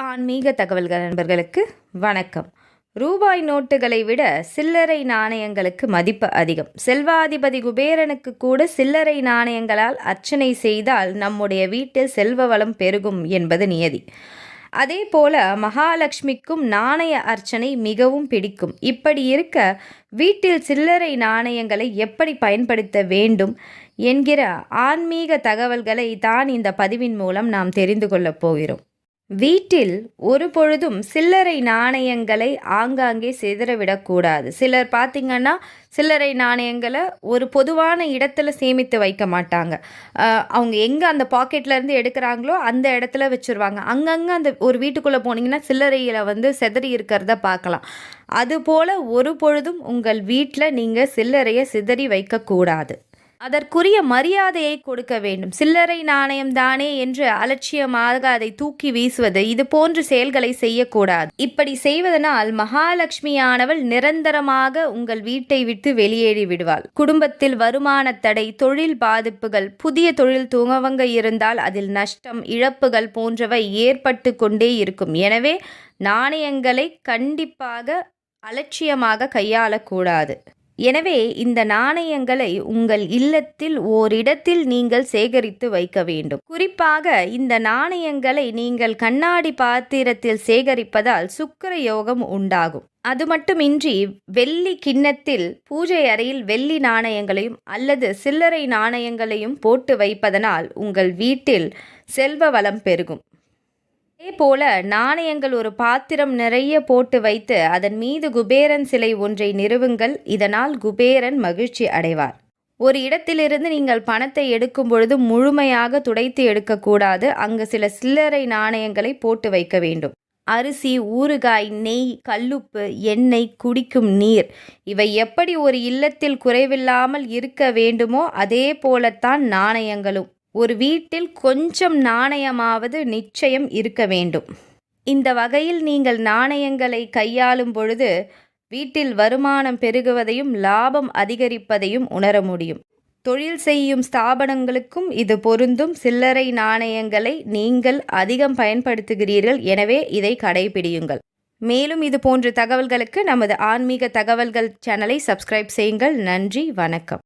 ஆன்மீக தகவல்கள் நண்பர்களுக்கு வணக்கம். ரூபாய் நோட்டுகளை விட சில்லறை நாணயங்களுக்கு மதிப்பு அதிகம். செல்வாதிபதி குபேரனுக்கு கூட சில்லறை நாணயங்களால் அர்ச்சனை செய்தால் நம்முடைய வீட்டில் செல்வ வளம் பெருகும் என்பது நியதி. அதே போல மகாலட்சுமிக்கும் நாணய அர்ச்சனை மிகவும் பிடிக்கும். இப்படி இருக்க வீட்டில் சில்லறை நாணயங்களை எப்படி பயன்படுத்த வேண்டும் என்கிற ஆன்மீக தகவல்களை தான் இந்த பதிவின் மூலம் நாம் தெரிந்து கொள்ளப் போகிறோம். வீட்டில் ஒரு பொழுதும் சில்லறை நாணயங்களை ஆங்காங்கே சிதறவிடக்கூடாது சிலர் பார்த்திங்கன்னா சில்லறை நாணயங்களை ஒரு பொதுவான இடத்துல சேமித்து வைக்க மாட்டாங்க. அவங்க எங்கே அந்த பாக்கெட்லேருந்து எடுக்கிறாங்களோ அந்த இடத்துல வச்சுருவாங்க. அங்கங்கே அந்த ஒரு வீட்டுக்குள்ளே போனீங்கன்னா சில்லறையில் வந்து சிதறி இருக்கிறத பார்க்கலாம் அதுபோல் ஒரு பொழுதும் உங்கள் வீட்டில் நீங்கள் சில்லறையை சிதறி வைக்கக்கூடாது அதற்குரிய மரியாதையை கொடுக்க வேண்டும். சில்லறை நாணயம் தானே என்று அலட்சியமாக அதை தூக்கி வீசுவது இது போன்ற செயல்களை செய்யக்கூடாது. இப்படி செய்வதனால் மகாலட்சுமியானவள் நிரந்தரமாக உங்கள் வீட்டை விட்டு வெளியேறி விடுவாள். குடும்பத்தில் வருமான தடை தொழில் பாதிப்புகள் புதிய தொழில் துவங்க இருந்தால் அதில் நஷ்டம் இழப்புகள் போன்றவை ஏற்பட்டு கொண்டே இருக்கும். எனவே நாணயங்களை கண்டிப்பாக அலட்சியமாக கையாளக்கூடாது. எனவே இந்த நாணயங்களை உங்கள் இல்லத்தில் ஓரிடத்தில் நீங்கள் சேகரித்து வைக்க வேண்டும். குறிப்பாக இந்த நாணயங்களை நீங்கள் கண்ணாடி பாத்திரத்தில் சேகரிப்பதால் சுக்கிர யோகம் உண்டாகும். அது மட்டுமின்றி வெள்ளி கிண்ணத்தில் பூஜை அறையில் வெள்ளி நாணயங்களையும் அல்லது சில்லறை நாணயங்களையும் போட்டு வைப்பதனால் உங்கள் வீட்டில் செல்வ வளம் பெருகும். அதே போல நாணயங்கள் ஒரு பாத்திரம் நிறைய போட்டு வைத்து அதன் மீது குபேரன் சிலை ஒன்றை நிறுவுங்கள். இதனால் குபேரன் மகிழ்ச்சி அடைவார். ஒரு இடத்திலிருந்து நீங்கள் பணத்தை எடுக்கும் பொழுது முழுமையாக துடைத்து எடுக்கக்கூடாது. அங்கு சில சில்லறை நாணயங்களை போட்டு வைக்க வேண்டும். அரிசி ஊறுகாய் நெய் கல்லுப்பு எண்ணெய் குடிக்கும் நீர் இவை எப்படி ஒரு இல்லத்தில் குறைவில்லாமல் இருக்க வேண்டுமோ அதே போலத்தான் நாணயங்களும். ஒரு வீட்டில் கொஞ்சம் நாணயமாவது நிச்சயம் இருக்க வேண்டும். இந்த வகையில் நீங்கள் நாணயங்களை கையாளும் பொழுது வீட்டில் வருமானம் பெருகுவதையும் லாபம் அதிகரிப்பதையும் உணர முடியும். தொழில் செய்யும் ஸ்தாபனங்களுக்கும் இது பொருந்தும். சில்லறை நாணயங்களை நீங்கள் அதிகம் பயன்படுத்துகிறீர்கள். எனவே இதை கடைபிடியுங்கள். மேலும் இது போன்ற தகவல்களுக்கு நமது ஆன்மீக தகவல்கள் சேனலை சப்ஸ்கிரைப் செய்யுங்கள். நன்றி வணக்கம்.